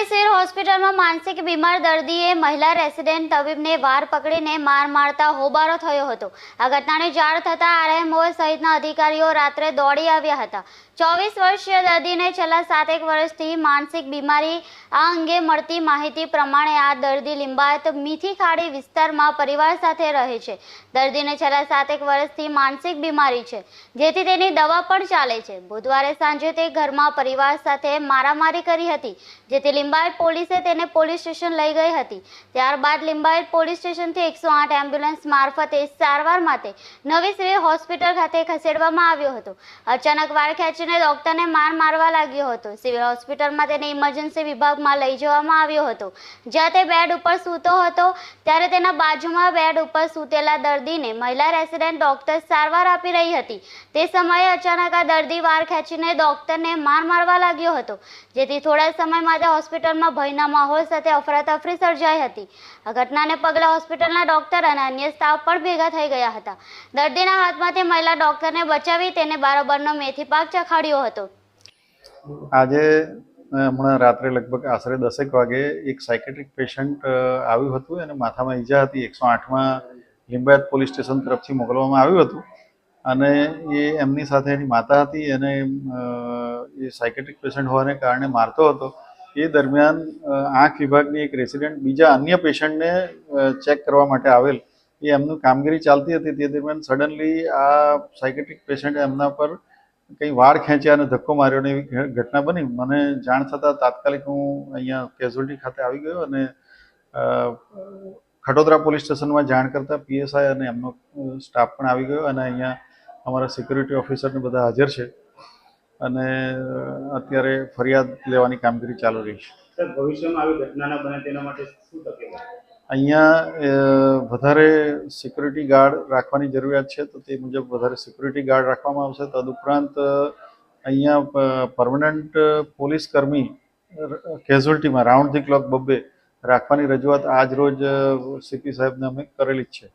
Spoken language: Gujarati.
નવી સિવિલ હોસ્પિટલમાં માનસિક બીમાર દર્દીએ મહિલા રેસિડેન્ટ તબીબને વાર પકડીને માર મારતા હોબાળો થયો હતો. આ ઘટનાની જાણ થતાં આરએમઓ સહિતના અધિકારીઓ રાત્રે દોડી આવ્યા હતા. ચોવીસ વર્ષીય દર્દીને છેલ્લા સાતેક વર્ષથી માનસિક બીમારી આ અંગે મળતી માહિતી પ્રમાણે આ દર્દી લિંબાયત મીઠી ખાડી વિસ્તારમાં પરિવાર સાથે રહે છે. દર્દીને છેલ્લા સાતેક વર્ષથી માનસિક બીમારી છે. જેથી તેની દવા પણ ચાલે છે. બુધવારે સાંજે તે ઘરમાં પરિવાર સાથે મારામારી કરી હતી. જેથી લિંબાયત પોલીસે તેને પોલીસ સ્ટેશન લઈ ગઈ હતી. ત્યારબાદ લિંબાયત પોલીસ સ્ટેશનથી એકસો આઠ એમ્બ્યુલન્સ મારફતે સારવાર માટે નવી સિવિલ હોસ્પિટલ ખાતે ખસેડવામાં આવ્યો હતો. અચાનક વાળ ખેંચીને ડોક્ટરને માર મારવા લાગ્યો હતો. સિવિલ હોસ્પિટલમાં તેને ઇમરજન્સી વિભાગમાં લઈ જવામાં આવ્યો હતો. જ્યાં તે બેડ ઉપર સૂતો હતો, ત્યારે તેના બાજુમાં બેડ ઉપર સૂતેલા દર્દીને મહિલા રેસિડેન્ટ ડોક્ટર સારવાર આપી રહી હતી. તે સમયે અચાનક આ દર્દી વાર ખેંચીને ડોક્ટરને માર મારવા લાગ્યો હતો. જેથી થોડા સમય માટે હોસ્પિટલમાં ભયના માહોલ સાથે અફરાતફરી સર્જાઈ હતી. આ ઘટનાને પગલે હોસ્પિટલના ડોક્ટર અને અન્ય સ્ટાફ પણ ભેગા થઈ ગયા હતા. દર્દીના હાથમાંથી મહિલા ડોક્ટરને બચાવી તેને બારોબારનો મેથી પાક ચખાડ્યો હતો. આજે હમણાં રાત્રે લગભગ આશરે દસેક વાગે એક સાયકેટ્રિક પેશન્ટ આવ્યું હતું અને માથામાં ઈજા હતી. એકસો આઠમાં લિંબાયત પોલીસ સ્ટેશન તરફથી મોકલવામાં આવ્યું હતું. અને એ એમની સાથે એની માતા હતી. અને એ સાયકેટ્રિક પેશન્ટ હોવાને કારણે મારતો હતો. એ દરમિયાન આંખ વિભાગની એક રેસિડેન્ટ બીજા અન્ય પેશન્ટને ચેક કરવા માટે આવેલ. એ એમનું કામગીરી ચાલતી હતી. તે દરમિયાન સડનલી આ સાયકેટ્રિક પેશન્ટે એમના પર કંઈ વાળ ખેંચ્યા અને ધક્કો માર્યો ને એવી ઘટના બની. મને જાણ થતાં તાત્કાલિક હું અહીંયા કેઝ્યુઅલ્ટી ખાતે આવી ગયો અને ખટોદરા પોલીસ સ્ટેશનમાં જાણ કરતાં પીએસઆઈ અને એમનો સ્ટાફ પણ આવી ગયો અને અહીંયા અમારા સિક્યુરિટી ઓફિસરને બધા હાજર છે. અને અત્યારે ફરિયાદ લેવાની કામગીરી ચાલુ રહી છે. ભવિષ્યમાં આવી ઘટના ના બને તેના માટે શું તકેદારી? અહીંયા વધારે સિક્યુરિટી ગાર્ડ રાખવાની જરૂરિયાત છે તો તે મુજબ વધારે સિક્યુરિટી ગાર્ડ રાખવામાં આવશે. તદુપરાંત અહીંયા પરમનન્ટ પોલીસ કર્મી કેઝ્યુઅલ્ટીમાં રાઉન્ડ ધી ક્લોક બબ્બે રાખવાની રજૂઆત આજ રોજ સીપી સાહેબને અમે કરેલી જ છે.